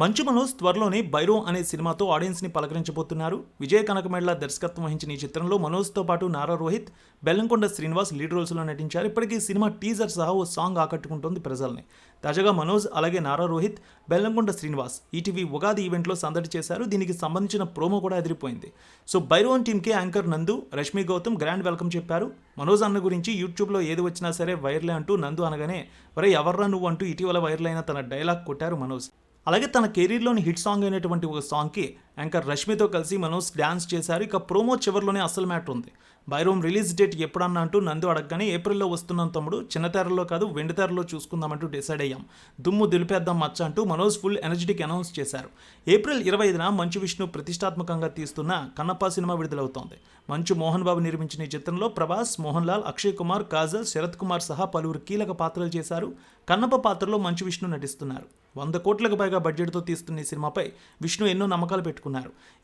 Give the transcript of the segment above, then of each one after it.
మంచు మనోజ్ త్వరలోనే బైరో అనే సినిమాతో ఆడియన్స్ని పలకరించబోతున్నారు. విజయ్ కనకమేళ్ళ దర్శకత్వం వహించిన ఈ చిత్రంలో మనోజ్తో పాటు నారా రోహిత్ బెల్లంకొండ శ్రీనివాస్ లీడ్ రోల్స్లో నటించారు. ఇప్పటికీ సినిమా టీజర్ సహా ఓ సాంగ్ ఆకట్టుకుంటోంది ప్రజల్ని. తాజాగా మనోజ్ అలాగే నారా రోహిత్ బెల్లంకొండ శ్రీనివాస్ ఈటీవీ ఉగాది ఈవెంట్లో సందడి చేశారు. దీనికి సంబంధించిన ప్రోమో కూడా ఎదిరిపోయింది. సో బైరోన్ టీంకి anchor Nandu Rashmi Gautam grand welcome చెప్పారు. మనోజ్ అన్న గురించి యూట్యూబ్లో ఏది వచ్చినా సరే వైర్లే అంటూ నందు అనగానే వరే ఎవర్రా నువ్వు? అంటూ ఇటీవల వైరల్ అయిన తన డైలాగ్ కొట్టారు మనోజ్. అలాగే తన కెరీర్లోని హిట్ సాంగ్ అయినటువంటి ఒక సాంగ్కి యాంకర్ రష్మితో కలిసి మనోజ్ డ్యాన్స్ చేశారు. ఇక ప్రోమో చివరిలోనే అసలు మ్యాటర్ ఉంది. బైరోమ్ రిలీజ్ డేట్ ఎప్పుడన్నా అంటూ నందు అడగగానే ఏప్రిల్లో వస్తున్నాం తమ్ముడు. చిన్నతెరలో కాదు వెండితెరలో చూసుకుందామంటూ డిసైడ్ అయ్యాం. దుమ్ము దులిపేద్దాం మచ్చ అంటూ మనోజ్ ఫుల్ ఎనర్జెటిక్ అనౌన్స్ చేశారు. ఏప్రిల్ ఇరవై ఐదున మంచు విష్ణు ప్రతిష్టాత్మకంగా తీస్తున్న కన్నప్ప సినిమా విడుదలవుతోంది. మంచు మోహన్ బాబు నిర్మించిన ఈ చిత్రంలో ప్రభాస్ మోహన్ లాల్ అక్షయ్ కుమార్ కాజల్ శరత్ కుమార్ సహా పలువురు కీలక పాత్రలు చేశారు. కన్నప్ప పాత్రలో మంచు విష్ణు నటిస్తున్నారు. వంద కోట్లకు పైగా బడ్జెట్తో తీస్తున్న ఈ సినిమాపై విష్ణు ఎన్నో నమ్మకాలు పెట్టుకున్నారు.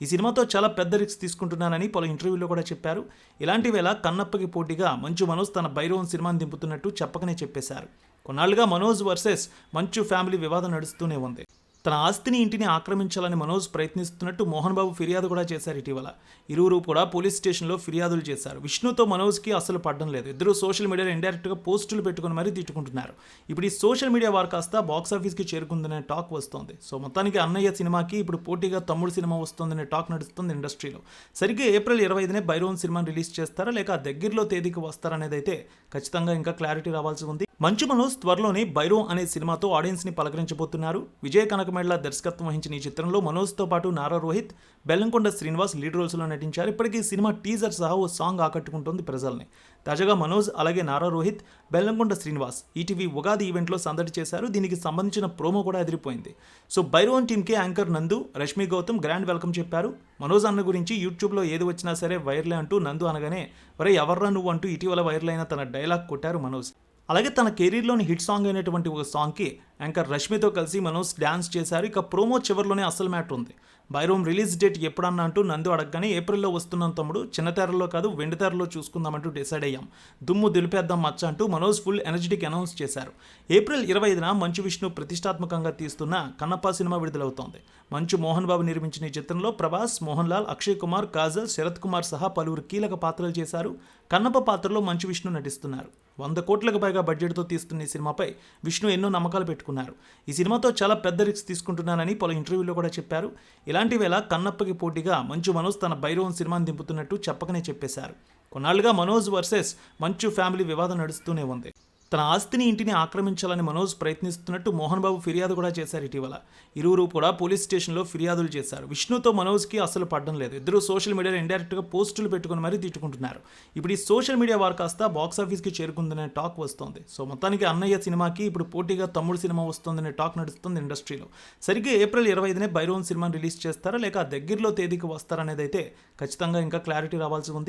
ఈ సినిమాతో చాలా పెద్ద రిస్క్ తీసుకుంటున్నానని పలు ఇంటర్వ్యూలో కూడా చెప్పారు. ఇలాంటి వేళ కన్నప్పకి పోటీగా మంచు మనోజ్ తన భైరవం సినిమాని దింపుతున్నట్టు చెప్పకనే చెప్పేశారు. కొన్నాళ్ళుగా మనోజ్ వర్సెస్ మంచు ఫ్యామిలీ వివాదం నడుస్తూనే ఉంది. తన ఆస్తిని ఇంటిని ఆక్రమించాలని మనోజ్ ప్రయత్నిస్తున్నట్టు మోహన్ బాబు ఫిర్యాదు కూడా చేశారు ఇటీవల. ఇరువురు కూడా పోలీస్ స్టేషన్లో ఫిర్యాదులు చేశారు. విష్ణుతో మనోజ్కి అసలు పడడం లేదు. ఇద్దరు సోషల్ మీడియాలో ఇండైరెక్ట్గా పోస్టులు పెట్టుకుని మరీ తిట్టుకుంటున్నారు. ఇప్పుడు ఈ సోషల్ మీడియా వార్ కాస్త బాక్సాఫీస్కి చేరుకుందనే టాక్ వస్తోంది. సో మొత్తానికి అన్నయ్య సినిమాకి ఇప్పుడు పోటీగా తమ్ముడు సినిమా వస్తుందనే టాక్ నడుస్తుంది ఇండస్ట్రీలో. సరిగ్గా ఏప్రిల్ ఇరవై ఐదునే బైరోన్ సినిమాని రిలీజ్ చేస్తారా లేక దగ్గరలో తేదీకి వస్తారనేది అయితే ఖచ్చితంగా ఇంకా క్లారిటీ రావాల్సి ఉంది. మంచు మనోజ్ త్వరలోనే బైరో అనే సినిమాతో ఆడియన్స్ని పలకరించబోతున్నారు. విజయ్ కనకమేళ్ళ దర్శకత్వం వహించిన ఈ చిత్రంలో మనోజ్తో పాటు నారా రోహిత్ బెల్లంకొండ శ్రీనివాస్ లీడ్ రోల్స్లో నటించారు. ఇప్పటికీ సినిమా టీజర్ సహా ఓ సాంగ్ ఆకట్టుకుంటోంది ప్రజల్ని. తాజాగా మనోజ్ అలాగే నారా రోహిత్ బెల్లంకొండ శ్రీనివాస్ ఈటీవీ ఉగాది ఈవెంట్లో సందడి చేశారు. దీనికి సంబంధించిన ప్రోమో కూడా ఎదిరిపోయింది. సో బైరోన్ టీమ్కే anchor Nandu Rashmi Gautam grand welcome చెప్పారు. మనోజ్ అన్న గురించి యూట్యూబ్లో ఏది వచ్చినా సరే వైర్లే అంటూ నందు అనగానే వరే ఎవర్రా నువ్వు? అంటూ ఇటీవల వైరల్ అయిన తన డైలాగ్ కొట్టారు మనోజ్. అలాగే తన కెరీర్లోని హిట్ సాంగ్ అయినటువంటి ఒక సాంగ్కి యాంకర్ రష్మితో కలిసి మనోజ్ డ్యాన్స్ చేశారు. ఇక ప్రోమో చివరిలోనే అసలు మ్యాటర్ ఉంది. బైరోమ్ రిలీజ్ డేట్ ఎప్పుడన్నా అంటూ నందు అడగగానే ఏప్రిల్లో వస్తున్నాం తమ్ముడు. చిన్న తెరలో కాదు వెండి తెరలో చూసుకుందామంటూ డిసైడ్ అయ్యాం. దుమ్ము దులిపేద్దాం మచ్చ అంటూ మనోజ్ ఫుల్ ఎనర్జెటిక్ అనౌన్స్ చేశారు. ఏప్రిల్ ఇరవై ఐదున మంచు విష్ణు ప్రతిష్టాత్మకంగా తీస్తున్న కన్నప్ప సినిమా విడుదలవుతోంది. మంచు మోహన్ బాబు నిర్మించిన ఈ చిత్రంలో ప్రభాస్ మోహన్ లాల్ అక్షయ్ కుమార్ కాజల్ శరత్ కుమార్ సహా పలువురు కీలక పాత్రలు చేశారు. కన్నప్ప పాత్రలో మంచు విష్ణు నటిస్తున్నారు. వంద కోట్లకు పైగా బడ్జెట్తో తీస్తున్న ఈ సినిమాపై విష్ణు ఎన్నో నమ్మకాలు పెట్టుకున్నారు. ఈ సినిమాతో చాలా పెద్ద రిక్స్ తీసుకుంటున్నానని పలు ఇంటర్వ్యూలో కూడా చెప్పారు. ఇలాంటి వేళ కన్నప్పకి పోటీగా మంచు మనోజ్ తన భైరవం సినిమాని దింపుతున్నట్టు చెప్పకనే చెప్పేశారు. కొన్నాళ్ళుగా మనోజ్ వర్సెస్ మంచు ఫ్యామిలీ వివాదం నడుస్తూనే ఉంది. తన ఆస్తిని ఇంటిని ఆక్రమించాలని మనోజ్ ప్రయత్నిస్తున్నట్టు మోహన్ బాబు ఫిర్యాదు కూడా చేశారు ఇటీవల. ఇరువురు కూడా పోలీస్ స్టేషన్లో ఫిర్యాదులు చేశారు. విష్ణుతో మనోజ్కి అసలు పడడం లేదు. ఇద్దరు సోషల్ మీడియాలో ఇండైరెక్ట్గా పోస్టులు పెట్టుకుని మరీ తిట్టుకుంటున్నారు. ఇప్పుడు ఈ సోషల్ మీడియా వార్ కాస్త బాక్సాఫీస్కి చేరుకుందనే టాక్ వస్తోంది. సో మొత్తానికి అన్నయ్య సినిమాకి ఇప్పుడు పోటీగా తమ్ముడు సినిమా వస్తుందనే టాక్ నడుస్తుంది ఇండస్ట్రీలో. సరిగ్గా ఏప్రిల్ ఇరవై ఐదునే బైరోన్ సినిమాని రిలీజ్ చేస్తారా లేక దగ్గరలో తేదీకి వస్తారనేది అయితే ఖచ్చితంగా ఇంకా క్లారిటీ రావాల్సి ఉంది.